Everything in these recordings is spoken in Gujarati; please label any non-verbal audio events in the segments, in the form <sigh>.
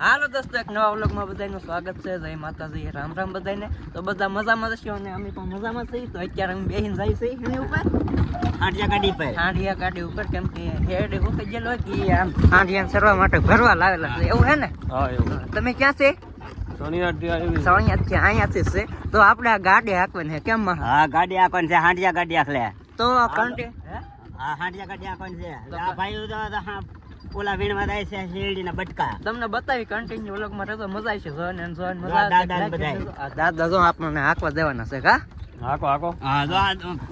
હાલો દોસ્તો એક નવા વ્લોગમાં બધાનું સ્વાગત છે. જય માતાજી રામ રામ બધાને. તો બધા મજામાં જશો અને અમે પણ મજામાં છીએ. તો અત્યારે અમે બેહીને જઈ છીએ એની ઉપર. હાંડિયા ગાડી પર. હાંડિયા ગાડી ઉપર કેમ કે હેડ હુકાઈ ગયેલો કે આમ હાંડિયા સરવા માટે ભરવા લાવેલા છે. એવું હે ને? હા એવું. તમે ક્યાં છે? સોની આટિયા સણિયાથી અહીંયાથી છે. તો આપણે આ ગાડી હાંકવાની છે કેમ હા ગાડી છે હાંડિયા ગાડી આખલે તો કંટે હા હાંડિયા ગાડી આકોન છે. ભાઈ તો તો હા. ઓલા વીણવા જાય છે શેરડીના બટકા. તમને બતાવી કન્ટિન્યુ વ્લોગમાં રહેતો મજા આવશે જોન એન જોન મજા દાદા ને બધાય. દાદા જો આપણને હાકવા દેવાના છે કા? હાકો હાકો. હા જો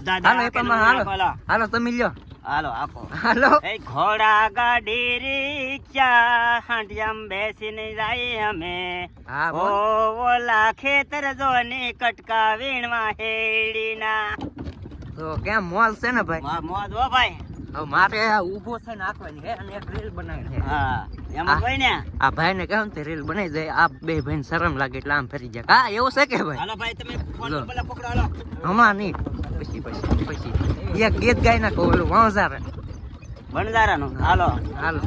દાદા હાલો એ પણ હાલો. હાલો. તમે લ્યો. હાલો આપો હાલો. એ ઘોડા ગાડી રિક્ષા હાંડિયામ બેસીને જાય અમે? હા ઓ ઓલા ખેતર જો ને કટકા વીણવા હેડીના તો કેમ મોલ છે ને ભાઈ? મોજ હો ભાઈ. હવે મારે ઊભો થઈને નાખવાની છે અને એક રીલ બનાવી છે. હા એમાં કોઈ ને? આ ભાઈ ને કહું તે રીલ બનાવી દે આ બે ભાઈ શરમ લાગે એટલે આમ ફરી જાય. હા એવું છે કે ભાઈ? હાલો ભાઈ તમે ફોન પેલા પકડો હાલો. હમણાં નહીં પછી પછી પછી. એક ગીત ગાઈ નાખો ઓલું ભણદારાનું હાલો. હાલો.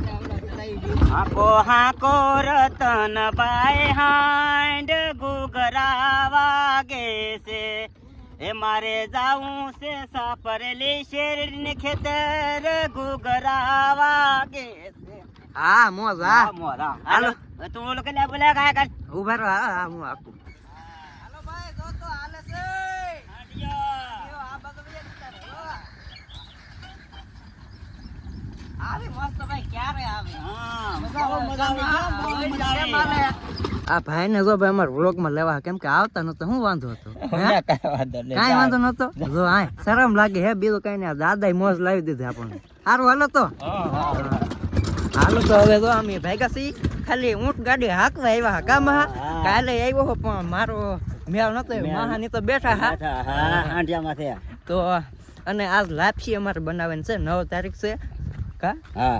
હાકો હાકો રતન ભાઈ હાંડ ગુગરા વાગે છે. એ મારે જાવું છે સાપરેલી શેરડી ખેતર ગુગરા વાગે છે. હા મોજ મોરા. હાલો. હાલો. તું ઓલો કે બોલ્યા કાય કર. ઊભા રહો હા હા હું આપું. આ ભાઈ ને જો ભાઈ અમારા વ્લોગમાં લેવા કેમ કે આવતા નતો શું વાંધો હતો? હે? વાંધો નતો જો આ શરમ લાગે હે બીજું કઈ નહીં દાદા મોજ લાવી દીધી આપણને. સારું હાલો તો. હાલો તો હવે જો અમે ભેગા સી ખાલી ઊંટ ગાડી હાકવા આવ્યા હા કામ હા? હા. કાલે આવ્યો હો પણ મારો મેળ નતો. મહાની તો બેઠા હા. હાંડિયામાં છે તો અને આજ લાપસી અમારે બનાવવાની છે નવ તારીખ છે. કા? હા.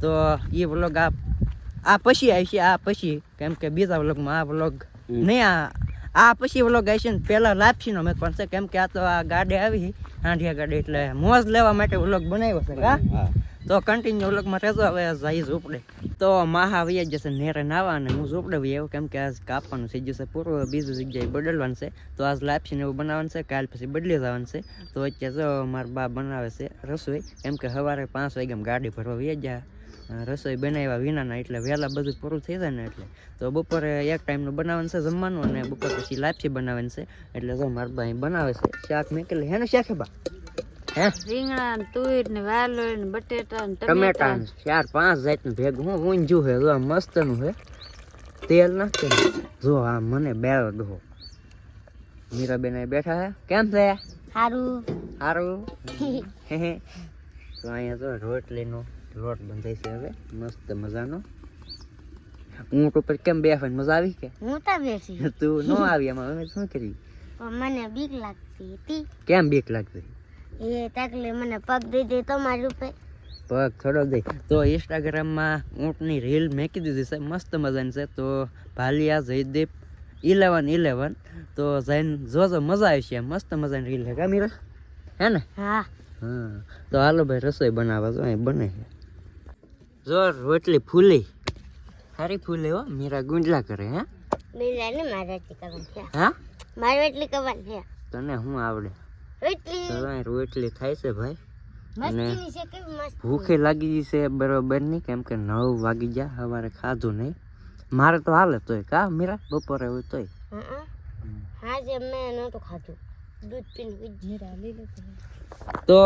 તો એ વ્લોગ આ આ પછી આવશે આ પછી. કેમ કે બીજા વ્લોગમાં આ વ્લોગ નહીં આ આ પછી વ્લોગ આવશે ને પહેલા લાપસીનો મેં પણ છે. કેમ કે આ તો આ ગાડી આવી હાંડિયા ગાડી એટલે મોજ લેવા માટે વ્લોગ બનાવ્યો છે હા. તો કન્ટિન્યુ વ્લોગમાં રહેજો હવે જાય ઝૂપડે. તો માહા વૈયા જશે નેરે નાવા અને હું ઝૂપડે આવ્યો કેમ કે આજ કાપવાનું થઈ જશે પૂરું બીજું જગ્યાએ બદલવાનું છે. તો આજ લાપસીને એવું બનાવવાનું છે કાલ પછી બદલી જવાનું છે. તો અત્યારે જો મારા બા બનાવે છે રસોઈ કેમ કે સવારે પાંચ વાગ્યામાં ગાડી ભરવા વૈયા અ, રસોઈ બનાવ્યા વિનાના એટલે વહેલા બધું પૂરું થઈ જાય ને એટલે. તો બપોરે એક ટાઈમનું બનાવવાનું છે જમવાનું અને બપોર પછી લાપસી બનાવવાની છે. એટલે જો મારા ભાઈ બનાવે છે શાક મેકેલી. હે ને શાક હે બા? હે? રીંગણા ને તુર ને વાલોળ ને બટેટા ને ટમેટા. ને ચાર પાંચ જાતનું ભેગું. હું ઊંજું હે જો આ મસ્તનું છે તેલ નાખે જો આ મને બેરો દો મીરાબેન બેઠા હે. કેમ છે? હારું. સારું <laughs> હે હે. તો અહીંયા તો રોટલીનો લોટ બંધાય છે હવે. મસ્ત મજાનો. ઊંટ ઉપર કેમ બેસવાની મજા આવી કે? હું તો બેસી. તું નો આવી એમાં અમે શું કરી મને બીક લાગતી હતી. કેમ બીક લાગતી? એ તકલે મને પગ દીધી તમારી ઉપર. પગ થોડો દે તો ઇન્સ્ટાગ્રામમાં ઊંટની રીલ મેકી દીધી છે. મસ્ત મજાની છે. તો ભાલિયા જયદીપ ઇલેવન ઇલેવન તો જઈને જોજો મજા આવશે મસ્ત મજાની રીલ છે. કા મીરા હે ને? હા. હા. તો હાલો ભાઈ રસોઈ બનાવવા જો. અહીં બને છે. જો રોટલી ફૂલી. સારી ફૂલે હો મીરા ગુંજલા કરે હે? મીરા ને મારે એટલી કરવાની છે. હા? મારે એટલી કરવાની છે. તને હું આવડે? રોટલી? તો રોટલી થાય છે ભાઈ. ભૂખે લાગી છે બરોબર નહીં કેમ કે નવ વાગી ગયા સવારે ખાધું નહીં. મારે તો હાલે તોય કા મીરા? બપોરે હોય તોય. હા જે મેં નહોતું ખાધું. દૂધ પીને જીરા તો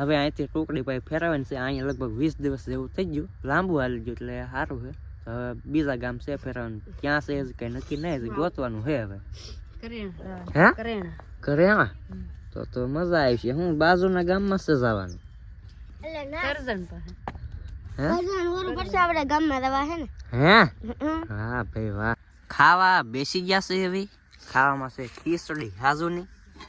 હવે અહીંથી ટુકડી ભાઈ ફેરવવાની છે અહીંયા લગભગ વીસ દિવસ જેવું થઈ ગયું. લાંબુ હાલી ગયું એટલે સારું છે તો હવે બીજા ગામ છે ફેરવાનું. ક્યાં છે કઈ નક્કી નહીં ગોતવાનું છે હવે. કરેણા તો તો મજા આવી છે. હું બાજુના ગામમાં છે જવાનું. હે. ભાઈ વાહ. ખાવા બેસી ગયા છે હવે ખાવામાં છે ખીચડી હાજુની.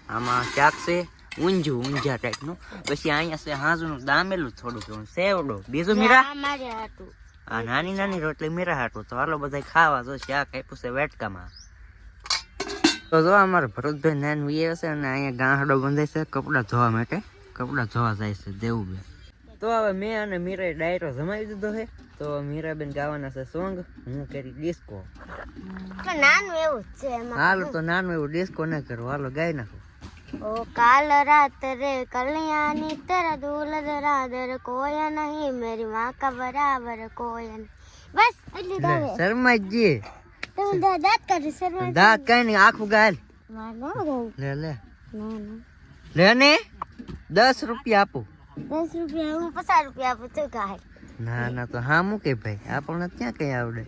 આમાં ક્યાંક છે. ઊંજું ઊંઝા ટાઈપનું પછી અહીંયા છે હાજુનું દામેલું થોડું એવું સેવડો. બીજું મીરા? આ મારે હાટું. આ નાની નાની રોટલી મીરા હાટું. તો હાલો બધા ખાવા જો આ કાપ્યું છે વેટકામાં. તો જો અમારે ભરતભાઈ નાન વીએ છે અને અહીંયા ગાંહડો બંધાય છે કપડાં ધોવા માટે. કપડાં ધોવા જાય છે દેવું બે તો હવે મેં અને મીરાએ ડાયરો જમાવી દીધો છે. તો મીરાબેન ગાવાના છે સોંગ. હું કરી ડિસ્કો. નાનું એવું છે હાલો તો નાનું એવું ડિસ્કો ના કરો. હાલો ગાઈ નાખો. ओ काल रात रे कल्याणी तेरा दूल्हा दरादर कोया नहीं मेरी माँ का बराबर कोया नहीं बस એટલી જ આવે શર્માજી તમે દા- દાંત કાઢી શરૂઆત દાંત કઈ નહીં આખું ગાલ માર ન ગાવું લે લે ના ના લે ને દસ રૂપિયા આપું દસ રૂપિયા હું પચાસ રૂપિયા આપું તું ગાય ના ના તો હા મૂકે ભાઈ આપણને ક્યાં કઈ આવડે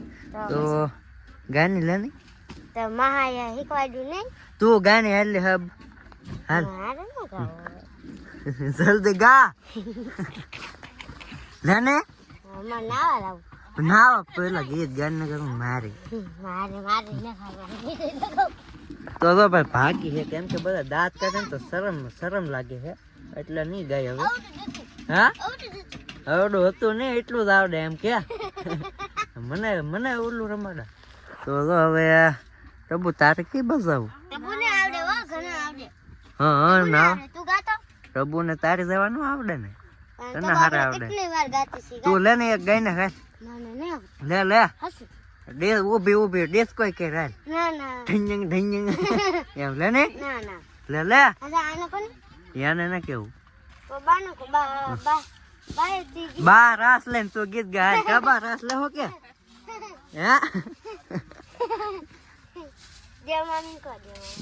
તો ગાની લે ને તો મહાયા શીખવાડ્યું નહીં તું ગાની હાલ લે હબ હાલ મારે ન ગાવું જલ્દી ગા લે ને અમારે નાવા લાવું ના પેલા ગીત ગાન ને કરું મારી મારે મારે ન ખાવાનું તો તો ભાઈ ભાગી છે કેમ કે બધા દાંત કાઢે ને તો શરમ શરમ લાગે છે એટલે નહીં ગાય હવે હા આવડું હતું ને એટલું જ આવડે એમ કે મને મને ઓલું રમાડા તો તો હવે પ્રભુ તારે કઈ બજાવું તબુને આવડે હો ઘણા આવડે હા ના. તું ગાતો? પ્રભુને તારે જવાનું આવડે ને? તને હારે આવડે. તું લે ને એક ગાય ને ખાય ના ના. લે લે. ડે ઊભી ઊભી ડેસ કોઈ કે રાલ ના ના. ઢંજંગ ઢંજંગ <laughs> એમ લે ને? ના ના. લે લે. આને કોને? યાને ના કેવું. તો બાનો કો બા રાસ લઈને તું ગીત ગાય બા રાસ લે હો કે? <laughs> હે? <laughs>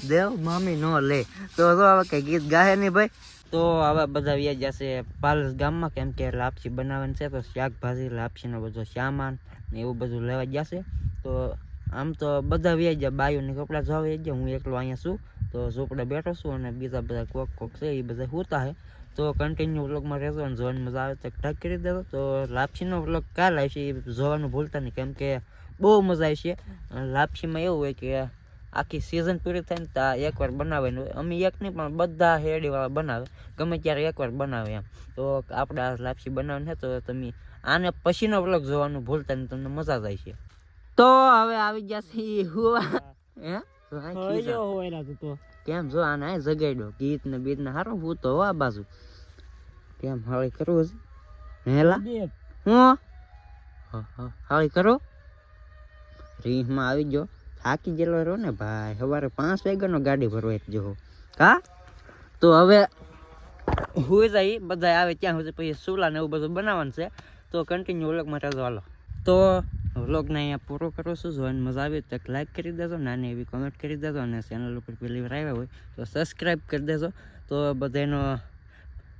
દેવ મમ્મી નો લે. તો તો હવે કઈ ગીત ગાહે નહીં ભાઈ. તો હવે બધા વ્યાજ જશે પાલસ ગામમાં કેમ કે લાપસી બનાવવાની છે તો શાકભાજી લાપસીનો બધો સામાન ને એવું બધું લેવા જશે. તો આમ તો બધા વ્યાજ બાયુને કપડાં વ્યા જાય હું એકલો અહીંયા છું તો ઝોપડે બેઠો છું અને બીજા બધા કોક કોક છે એ બધા હોતા હે. તો કન્ટિન્યુ વ્લોગમાં રહેશો અને જોવાની મજા આવે તો ઢક કરી દેજો. તો લાપસીનો વ્લોગ કાલ આવશે એ જોવાનું ભૂલતા નહીં કેમ કે બહુ મજા આવશે. અને લાપસીમાં એવું હોય કે આખી સિઝન પૂરી થાય ને ત્યાં એકવાર બનાવવાનું અમે એક નહીં પણ બધા હેડીવાળા બનાવે. ગમે ત્યારે એકવાર બનાવે એમ. તો આપણે આ લાપસી બનાવીને તો તમે આને પછીનો વ્લોગ જોવાનું ભૂલતા ને તમને મજા જાય છે તો હવે આવી જશે હુવા હે. કેમ જો આને આ જગાડ્યો ગીત ને બીત ને હારું હું તો આ બાજુ. કેમ હાળી કરવું છે હેલા? હું? હ, હ, હાળી કરો? રીહમાં આવી ગયો. થાકી ગયેલો રહ્યો ને ભાઈ. સવારે પાંચ વાગ્યાનો ગાડી ભરવા જ જો કા? તો હવે હું જાય બધા આવે ત્યાં સુધી પછી સુલા ને એવું બધું બનાવવાનું છે. તો કન્ટિન્યુ વ્લોગ માટે હાલો. તો વ્લોગને અહીંયા પૂરો કરો છું. જો મજા આવી તો લાઈક કરી દેજો, નાની એવી કોમેન્ટ કરી દેજો અને ચેનલ ઉપર પહેલી વાર આવ્યા હોય તો સબસ્ક્રાઈબ કરી દેજો. તો બધાનો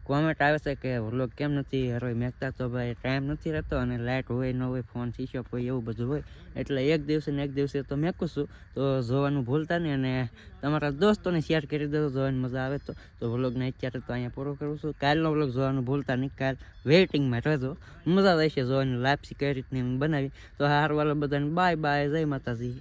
કોમેન્ટ આવે છે કે વ્લોગ કેમ નથી હરોય મેકતા તો ભાઈ ટાઈમ નથી રહેતો અને લાઇટ હોય, ન હોય ફોન શીશો હોય એવું બધું હોય. એટલે એક દિવસે ને એક દિવસે તો મેકું છું તો જોવાનું ભૂલતા નહીં અને તમારા દોસ્તોને શેર કરી દો જોવાની મજા આવે તો. તો વ્લોગને અત્યારે તો અહીંયા પૂરો કરું છું. કાલનો વ્લોગ જોવાનું ભૂલતા નહીં, કાલ વેઇટિંગમાં રહેજો. મજા રહેશે જોવાની લાપસી કઈ રીતની બનાવી. તો હારવાલા બધાને બાય બાય જય માતાજી.